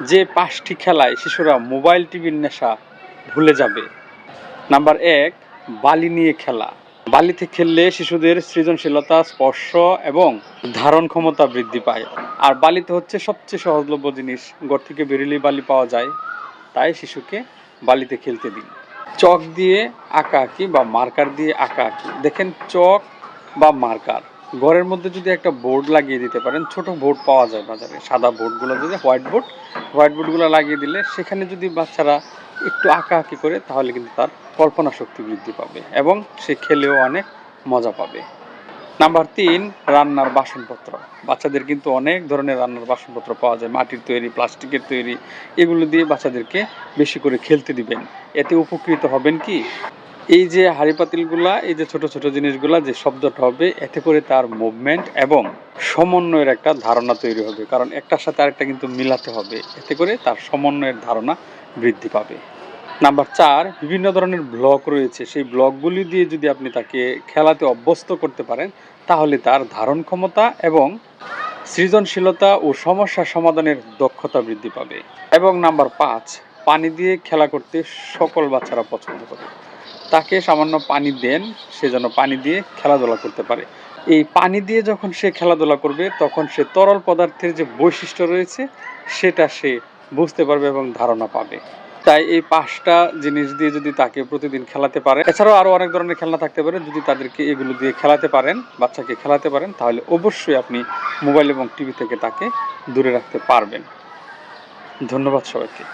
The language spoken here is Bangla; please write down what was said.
যে পাঁচটি খেলায় শিশুরা মোবাইল টিভির নেশা ভুলে যাবে। নাম্বার এক, বালি নিয়ে খেলা। বালিতে খেললে শিশুদের সৃজনশীলতা, স্পর্শ এবং ধারণ ক্ষমতা বৃদ্ধি পায়। আর বালিতে হচ্ছে সবচেয়ে সহজলভ্য জিনিস, ঘর থেকে বেরিলেই বালি পাওয়া যায়। তাই শিশুকে বালিতে খেলতে দিন। চক দিয়ে আঁকা আঁকি বা মার্কার দিয়ে আঁকা আঁকি। দেখেন চক বা মার্কার। ঘরের মধ্যে যদি একটা বোর্ড লাগিয়ে দিতে পারেন, ছোট বোর্ড পাওয়া যায় বাজারে। সাদা বোর্ডগুলো যদি হোয়াইট বোর্ড হোয়াইট বোর্ডগুলো লাগিয়ে দিলে সেখানে যদি বাচ্চারা একটু আঁকা আঁকি করে, তাহলে কিন্তু তার কল্পনা শক্তি বৃদ্ধি পাবে এবং সে খেলেও অনেক মজা পাবে। নাম্বার তিন, রান্নার বাসনপত্র। বাচ্চাদের কিন্তু অনেক ধরনের রান্নার বাসনপত্র পাওয়া যায়। মাটির তৈরি, প্লাস্টিকের তৈরি, এগুলো দিয়ে বাচ্চাদেরকে বেশি করে খেলতে দিবেন। এতে উপকৃত হবেন কি? এই যে হাড়ি পাতিলগুলা, এই যে ছোট ছোট জিনিসগুলা যে শব্দটা হবে, এতে করে তার মুভমেন্ট এবং সমন্বয়ের একটা ধারণা তৈরি হবে। কারণ একটার সাথে আরেকটা কিন্তু মিলাতে হবে। এতে করে তার সমন্বয়ের ধারণা বৃদ্ধি পাবে। নাম্বার চার, বিভিন্ন ধরনের ব্লক রয়েছে। সেই ব্লকগুলি দিয়ে যদি আপনি তাকে খেলাতে অভ্যস্ত করতে পারেন, তাহলে তার ধারণ ক্ষমতা এবং সৃজনশীলতা ও সমস্যা সমাধানের দক্ষতা বৃদ্ধি পাবে। এবং নাম্বার পাঁচ, পানি দিয়ে খেলা করতে সকল বাচ্চারা পছন্দ করে। তাকে সামান্য পানি দেন, সে যেন পানি দিয়ে খেলাধুলা করতে পারে। এই পানি দিয়ে যখন সে খেলাধুলা করবে, তখন সে তরল পদার্থের যে বৈশিষ্ট্য রয়েছে, সেটা সে বুঝতে পারবে এবং ধারণা পাবে। তাই এই পাঁচটা জিনিস দিয়ে যদি তাকে প্রতিদিন খেলাতে পারে, এছাড়াও আরও অনেক ধরনের খেলনা থাকতে পারে, যদি তাদেরকে এগুলো দিয়ে খেলাতে পারেন, বাচ্চাকে খেলাতে পারেন, তাহলে অবশ্যই আপনি মোবাইল এবং টিভি থেকে তাকে দূরে রাখতে পারবেন। ধন্যবাদ সবাইকে।